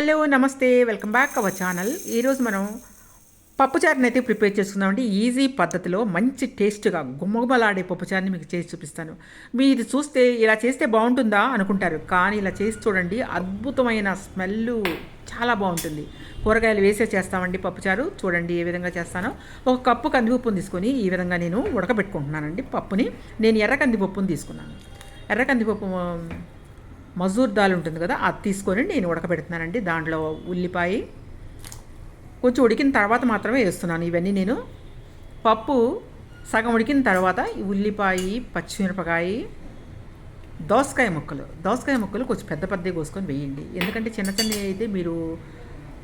Hello నమస్తే. Welcome back our channel. ఈరోజు మనం పప్పుచారుని అయితే ప్రిపేర్ చేసుకుందామండి. ఈజీ పద్ధతిలో మంచి టేస్ట్గా గుమ్మగుమలాడే పప్పుచారుని మీకు చేసి చూపిస్తాను. మీరు ఇది చూస్తే ఇలా చేస్తే బాగుంటుందా అనుకుంటారు. కానీ ఇలా చేసి చూడండి అద్భుతమైన స్మెల్ చాలా బాగుంటుంది. కూరగాయలు వేసే చేస్తామండి పప్పుచారు చూడండి ఏ విధంగా చేస్తానో. ఒక కప్పు కందిపప్పును తీసుకొని ఈ విధంగా నేను ఉడకబెట్టుకుంటున్నానండి పప్పుని. నేను ఎర్ర కందిపప్పును తీసుకున్నాను. ఎర్ర కందిపప్పు మజూర్ దాల్ ఉంటుంది కదా అది తీసుకొని నేను ఉడకబెడుతున్నానండి. దాంట్లో ఉల్లిపాయ కొంచెం ఉడికిన తర్వాత మాత్రమే వేస్తున్నాను. ఇవన్నీ నేను పప్పు సగం ఉడికిన తర్వాత ఈ ఉల్లిపాయ పచ్చిమిరపకాయ దోసకాయ ముక్కలు. దోసకాయ ముక్కలు కొంచెం పెద్ద పెద్దవి కోసుకొని వేయండి. ఎందుకంటే చిన్న చిన్నవి అయితే మీరు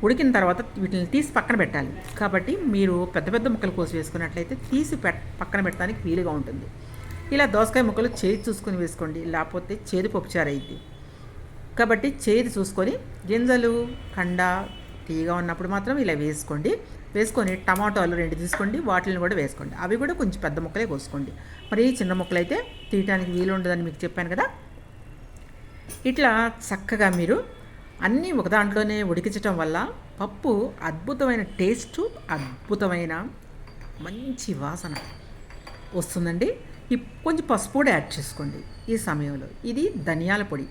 ఉడికిన తర్వాత వీటిని తీసి పక్కన పెట్టాలి. కాబట్టి మీరు పెద్ద పెద్ద ముక్కలు కోసి వేసుకున్నట్లయితే తీసి పెట్ పక్కన పెట్టడానికి వీలుగా ఉంటుంది. ఇలా దోసకాయ ముక్కలు చేతి చూసుకొని వేసుకోండి. లేకపోతే చేదు పప్పుచారు అయింది కాబట్టి చేతి చూసుకొని గింజలు కండ తీగా ఉన్నప్పుడు మాత్రం ఇలా వేసుకోండి. వేసుకొని టమాటాలు రెండు తీసుకోండి వాటిని కూడా వేసుకోండి. అవి కూడా కొంచెం పెద్ద ముక్కలే కోసుకోండి. మరి చిన్న ముక్కలు అయితే తీయటానికి వీలు ఉండదని మీకు చెప్పాను కదా. ఇట్లా చక్కగా మీరు అన్నీ ఒక దాంట్లోనే ఉడికించటం వల్ల పప్పు అద్భుతమైన టేస్ట్ అద్భుతమైన మంచి వాసన వస్తుందండి. ఇప్ కొంచెం పసుపు కూడా యాడ్ చేసుకోండి ఈ సమయంలో. ఇది ధనియాల పొడి.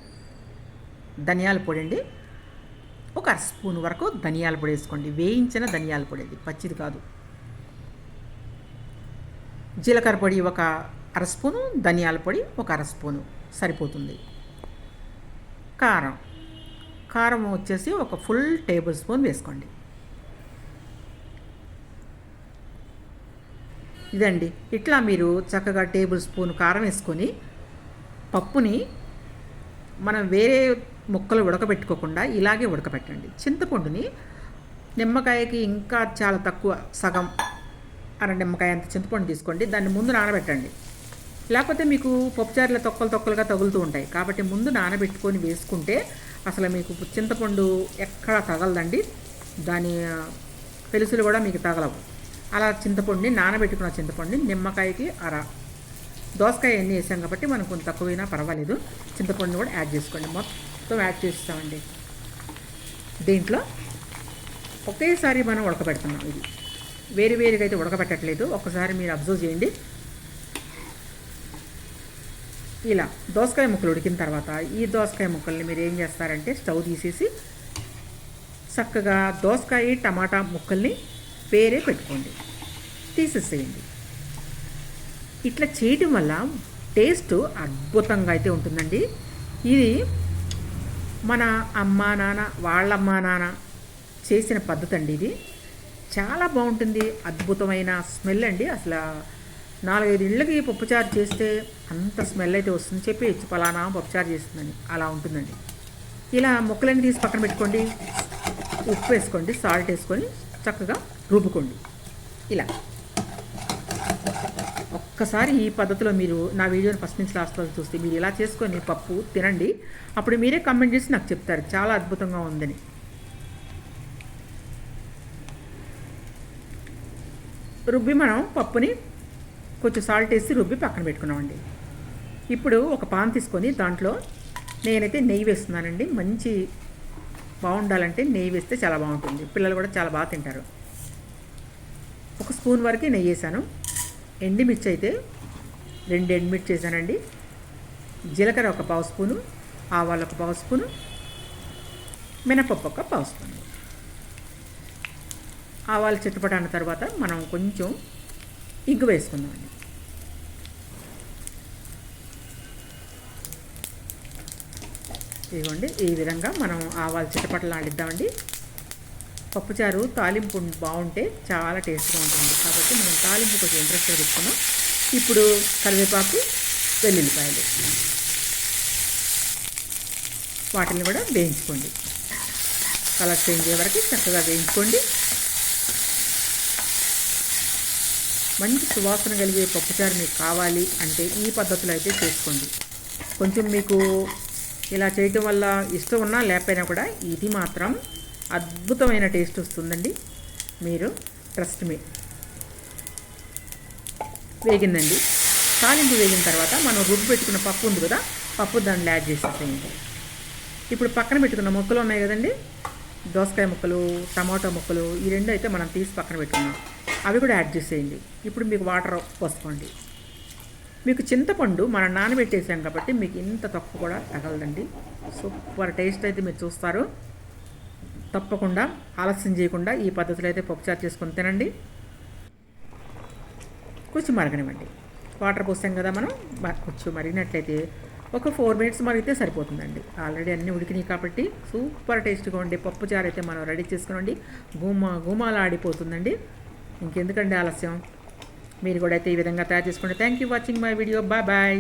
ధనియాల పొడి అండి. ఒక అర స్పూన్ వరకు ధనియాల పొడి వేసుకోండి. వేయించిన ధనియాల పొడి అది పచ్చిది కాదు. జీలకర్ర పొడి ఒక అర స్పూను ధనియాల పొడి ఒక అర స్పూను. సరిపోతుంది. కారం. కారం వచ్చేసి ఒక ఫుల్ టేబుల్ స్పూన్ వేసుకోండి. ఇదండి. ఇట్లా మీరు చక్కగా టేబుల్ స్పూన్ కారం వేసుకొని పప్పుని మనం వేరే ముక్కలు ఉడకబెట్టుకోకుండా ఇలాగే ఉడకబెట్టండి. చింతపండుని నిమ్మకాయకి ఇంకా చాలా తక్కువ సగం అర నిమ్మకాయ అంత చింతపండు తీసుకోండి. దాన్ని ముందు నానబెట్టండి. లేకపోతే మీకు పప్పుచారుల తొక్కలు తొక్కలుగా తగులుతూ ఉంటాయి. కాబట్టి ముందు నానబెట్టుకొని వేసుకుంటే అసలు మీకు చింతపండు ఎక్కడ తగలదండి. దాని పెలుసులు కూడా మీకు తగలవు. అలా చింతపండుని నానబెట్టుకున్న చింతపండుని నిమ్మకాయకి అర. దోసకాయ ఎన్ని వేసాం కాబట్టి మనం కొంచెం తక్కువైనా పర్వాలేదు. చింతపండుని కూడా యాడ్ చేసుకోండి. మొత్తం మొత్తం యాడ్ చేస్తామండి. దీంట్లో ఒకేసారి మనం ఉడకబెడుతున్నాం ఇది. వేరు వేరుగా అయితే ఉడకబెట్టట్లేదు. ఒకసారి మీరు అబ్జర్వ్ చేయండి. ఇలా దోసకాయ ముక్కలు ఉడికిన తర్వాత ఈ దోసకాయ ముక్కల్ని మీరు ఏం చేస్తారంటే స్టవ్ తీసేసి చక్కగా దోసకాయ టమాటా ముక్కల్ని వేరే పెట్టుకోండి. తీసేసేయండి. ఇట్లా చేయటం వల్ల టేస్ట్ అద్భుతంగా అయితే ఉంటుందండి. ఇది మన అమ్మ నాన్న వాళ్ళమ్మ నాన్న చేసిన పద్ధతి అండి ఇది. చాలా బాగుంటుంది అద్భుతమైన స్మెల్ అండి. అసలు నాలుగైదు ఇళ్ళకి పప్పుచారు చేస్తే అంత స్మెల్ అయితే వస్తుంది. చెప్పేయచ్చు పలానా పప్పుచారు చేస్తుందని. అలా ఉంటుందండి. ఇలా ముక్కలన్నీ తీసి పక్కన పెట్టుకోండి. ఉప్పు వేసుకోండి సాల్ట్ వేసుకొని చక్కగా రుబ్బుకోండి. ఇలా. ఒక్కసారి ఈ పద్ధతిలో మీరు నా వీడియోని ఫస్ట్ నుంచి లాస్ట్ వరకు చూస్తే మీరు ఇలా చేసుకొని పప్పు తినండి. అప్పుడు మీరే కమెంట్ చేసి నాకు చెప్తారు. చాలా అద్భుతంగా ఉందని. రుబ్బి మనం పప్పుని కొంచెం సాల్ట్ వేసి రుబ్బి పక్కన పెట్టుకున్నామండి. ఇప్పుడు ఒక పాన్ తీసుకొని దాంట్లో నేనైతే నెయ్యి వేస్తున్నానండి. మంచి బాగుండాలంటే నెయ్యి వేస్తే చాలా బాగుంటుంది. పిల్లలు కూడా చాలా బాగా తింటారు. ఒక స్పూన్ వరకు నెయ్యి వేసాను. ఎండుమిర్చి అయితే రెండు ఎండుమిర్చి వేసానండి జీలకర్ర ఒక పావు స్పూను ఆవాలు ఒక పావు స్పూను మినపప్పు ఒక పావు స్పూను. ఆవాలు చిట్టుపటాన తర్వాత మనం కొంచెం ఇంగు వేసుకుందామండి. ఇదిగోండి ఈ విధంగా మనం ఆవాలు చిట్టపట్టలు ఆడిద్దామండి పప్పుచారు తాలింపు బాగుంటే చాలా టేస్ట్గా ఉంటుంది. కాబట్టి మనం తాలింపు కొంచెం ఇంట్రెస్ట్గా పెట్టుకున్నాం ఇప్పుడు కరివేపాకు వెల్లుల్లిపాయలు. వాటిని కూడా వేయించుకోండి. కలర్ చేంజ్ అయ్యే వరకు చక్కగా వేయించుకోండి. మంచి సువాసన కలిగే పప్పుచారు మీకు కావాలి అంటే ఈ పద్ధతిలో అయితే చేసుకోండి. కొంచెం మీకు ఇలా చేయటం వల్ల ఇష్టం ఉన్నా లేకపోయినా కూడా ఇది మాత్రం అద్భుతమైన టేస్ట్ వస్తుందండి. మీరు ట్రస్ట్ మీ వేగిందండి. తాలింపు వేగిన తర్వాత మనం రుబ్బు పెట్టుకున్న పప్పు ఉంది కదా పప్పు దాంట్లో యాడ్ చేసేసేయండి. ఇప్పుడు పక్కన పెట్టుకున్న ముక్కలు ఉన్నాయి కదండి. దోసకాయ ముక్కలు టమాటో ముక్కలు ఈ రెండు అయితే మనం తీసి పక్కన పెట్టుకున్నాం. అవి కూడా యాడ్ చేసేయండి. ఇప్పుడు మీకు వాటర్ పోసుకోండి. మీకు చింతపండు మనం నానబెట్టేసాం కాబట్టి మీకు ఇంత తక్కువ కూడా తగలదండి. సూపర్ టేస్ట్ అయితే మీరు చూస్తారు. తప్పకుండా ఆలస్యం చేయకుండా ఈ పద్ధతిలో అయితే పప్పుచారు చేసుకొని తినండి. కొంచెం మరగనివ్వండి. వాటర్ పోసాం కదా మనం కొంచెం మరిగినట్లయితే ఒక ఫోర్ మినిట్స్ మరిగితే సరిపోతుందండి. ఆల్రెడీ అన్నీ ఉడికినాయి కాబట్టి సూపర్ టేస్ట్గా ఉండే పప్పుచారు అయితే మనం రెడీ చేసుకునండి. గుమ్మ గుమ్మాలు ఆడిపోతుందండి. ఇంకెందుకండి ఆలస్యం? మీరు కూడా అయితే ఈ విధంగా తయారు చేసుకోండి thank you watching my video. Bye bye.